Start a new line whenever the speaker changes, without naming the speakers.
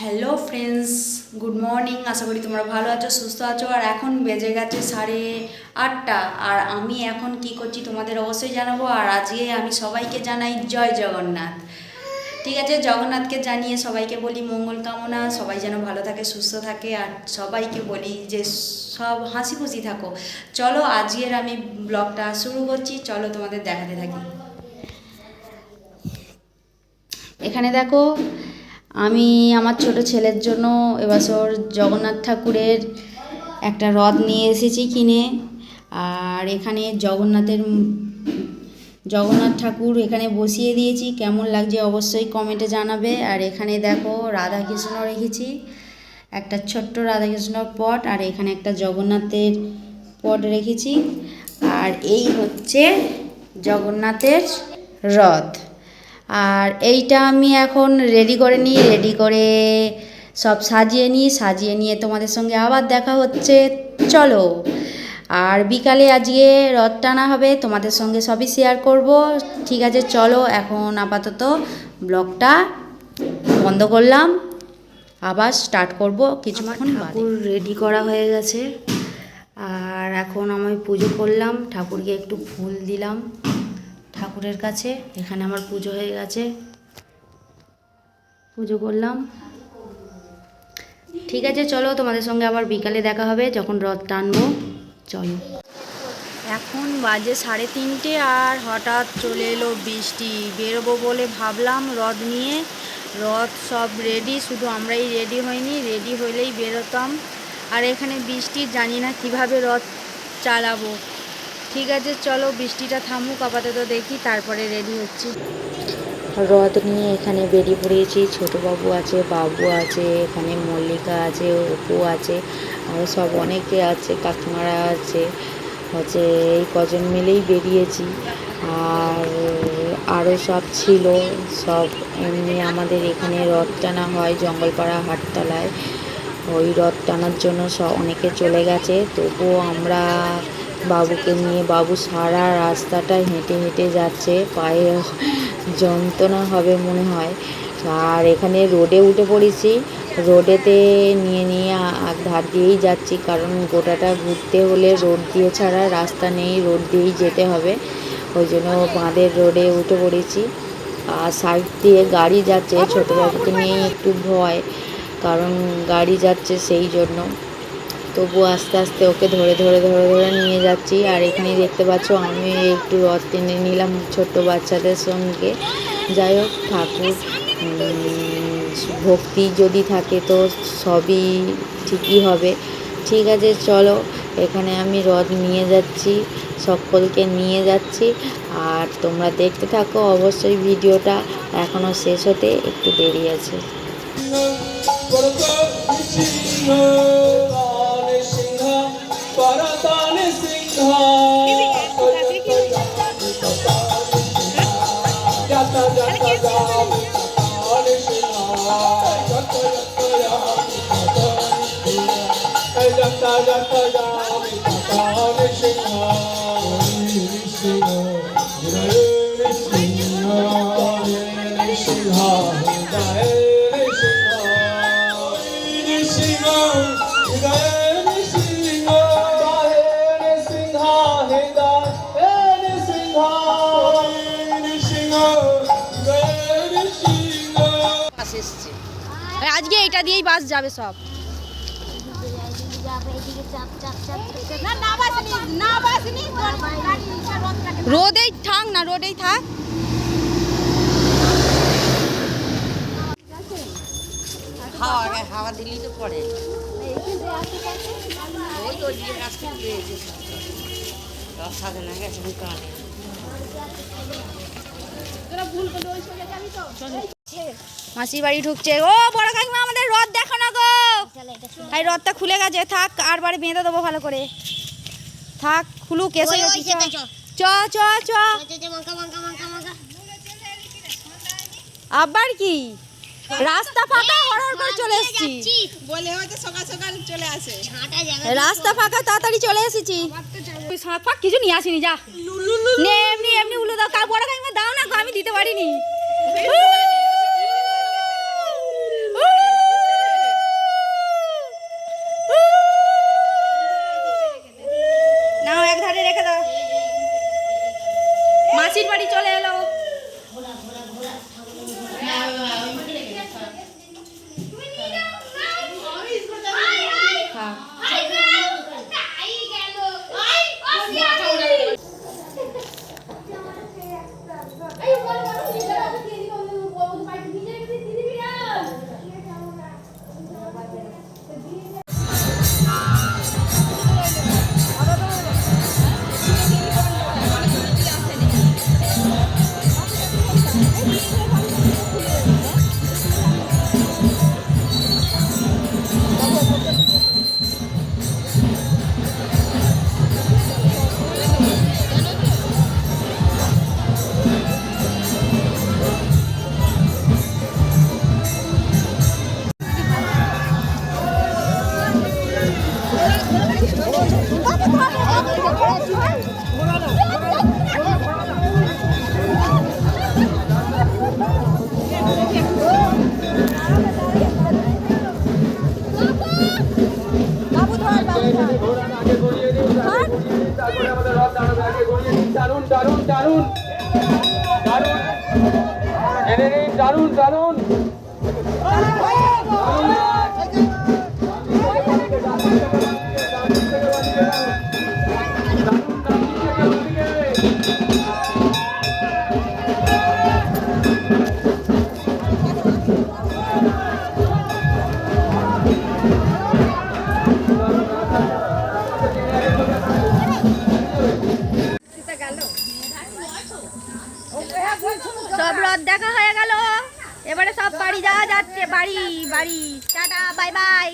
Hello friends good morning আশা করি তোমরা ভালো আছো, সুস্থ আছো। আর এখন বেজে গেছে সাড়ে আটটা। আর আমি এখন কি করছি তোমাদের অবশ্যই জানাব। আর আজকে আমি সবাইকে জানাই জয় জগন্নাথ। ঠিক আছে, জগন্নাথকে জানিয়ে সবাইকে বলি মঙ্গল কামনা। সবাই যেন ভালো থাকে, সুস্থ থাকে। আর সবাইকে বলি যে সব হাসি খুশি থাকো। চলো, আজকের আমি ব্লগটা শুরু করছি। চলো, তোমাদের দেখাতে থাকি। এখানে দেখো আমি আমার ছোট ছেলের জন্য এবছর জগন্নাথ ঠাকুরের একটা রথ নিয়ে এসেছি কিনে। আর এখানে জগন্নাথের জগন্নাথ ঠাকুর এখানে বসিয়ে দিয়েছি। কেমন লাগছে অবশ্যই কমেন্টে জানাবে। আর এখানে দেখো রাধাকৃষ্ণ রেখেছি। একটা ছোট্ট রাধাকৃষ্ণর পট আর এখানে একটা জগন্নাথের পট রেখেছি। আর এই হচ্ছে জগন্নাথের রথ। আর এইটা আমি এখন রেডি করে নিই রেডি করে সব সাজিয়ে নিই, সাজিয়ে নিয়ে তোমাদের সঙ্গে আবার দেখা হচ্ছে। চলো। আর বিকালে আজকে রথ টানা হবে, তোমাদের সঙ্গে সবই শেয়ার করব। ঠিক আছে, চলো এখন আপাতত ব্লগটা বন্ধ করলাম। আবার স্টার্ট করব কিছুক্ষণ ঠাকুর রেডি করা হয়ে গেছে। আর এখন আমি পুজো করলাম, ঠাকুরকে একটু ফুল দিলাম। ঠাকুরের কাছে, এখানে আমার পুজো হয়ে গেছে। পুজো করলাম। ঠিক আছে, চলো তোমাদের সঙ্গে আবার বিকালে দেখা হবে, যখন রথ টানবো। চলো। এখন বাজে সাড়ে তিনটে আর হঠাৎ চলে এলো বৃষ্টি। বেরোবো বলে ভাবলাম রথ নিয়ে। রথ সব রেডি শুধু আমরাই রেডি হইনি রেডি হইলেই বেরোতাম। আর এখানে বৃষ্টি, জানি না কীভাবে রথ চালাবো। ঠিক আছে, চলো বৃষ্টিটা থামুক, আপাতত দেখি, তারপরে রেডি হচ্ছি।
রথ নিয়ে এখানে বেরিয়ে পড়েছি ছোটো বাবু আছে বাবু আছে, এখানে মল্লিকা আছে, অপু আছে আরও সব অনেকে আছে, কাকিমারা আছে। হচ্ছে এই কজন মিলেই বেরিয়েছি। আর আরও সব ছিল, সব এমনি আমাদের এখানে রথ টানা হয় জঙ্গলপাড়া হাটতলায়। ওই রথ টানার জন্য সব অনেকে চলে গেছে, তবুও আমরা বাবুকে নিয়ে। বাবু সারা রাস্তাটা হেঁটে হেঁটে যাচ্ছে। পায়ে যন্ত্রণা হবে মনে হয়। আর এখানে রোডে উঠে পড়েছি। রোডেতে নিয়ে নিয়ে ধার দিয়েই যাচ্ছি। কারণ গোটাটা ঘুরতে হলে রোড দিয়ে ছাড়া রাস্তা নেই। রোড দিয়েই যেতে হবে। ওই জন্য বাঁধের রোডে উঠে পড়েছি। আর সাইড দিয়ে গাড়ি যাচ্ছে। ছোটোবাবুকে নিয়ে একটু ভয়। কারণ গাড়ি যাচ্ছে সেই জন্য। তবু আস্তে আস্তে ওকে ধরে ধরে ধরে ধরে নিয়ে যাচ্ছি। আর এখানে দেখতে পাচ্ছ, আমি একটু রথ টেনে নিলাম ছোট্ট বাচ্চাদের সঙ্গে। যাই হোক, ঠাকুর ভক্তি যদি থাকে তো সবই ঠিকই হবে। ঠিক আছে, চলো, এখানে আমি রথ নিয়ে যাচ্ছি, সকলকে নিয়ে যাচ্ছি। আর তোমরা দেখতে থাকো, অবশ্যই ভিডিওটা এখনও শেষ হতে একটু দেরি আছে।
jata jata jami tata Krishna Krishna Krishna Krishna
Krishna Krishna আজকে এটা দিয়েই বাস যাবে সব রোদেই থাক না রোদেই থাক।
হাওয়া দিলেই তো পড়ে। ওই তো গাছ থেকে না গেছে ভুল করে ওই সঙ্গে যাবি তো?
মাসির বাড়ি ঢুকছে। ও বড় কাকিমা আমাদের রথ দেখো না গো। এই রথটা খুলে গেছে। থাক আর বাড়ি বেঁধে দেবো ভালো করে। থাক খুলুক এসে চ চ চ। আবার কি? রাস্তা ফাঁকা হরহর করে চলে এসেছি।
বলে হয়তো সকাল সকাল চলে আসে।
রাস্তা ফাঁকা তাড়াতাড়ি চলে এসেছি। শাঁখ ফাঁক কিছু নিয়ে আসিনি যা। নে এমনি এমনি উলু দাও। বড় কাকিমা দাও না গো, আমি দিতে পারিনি।
মাসির বাড়ি চলে এলো। মেনে নিন দারুণ দারুণ। বাড়ি বাড়ি টাটা বাই বাই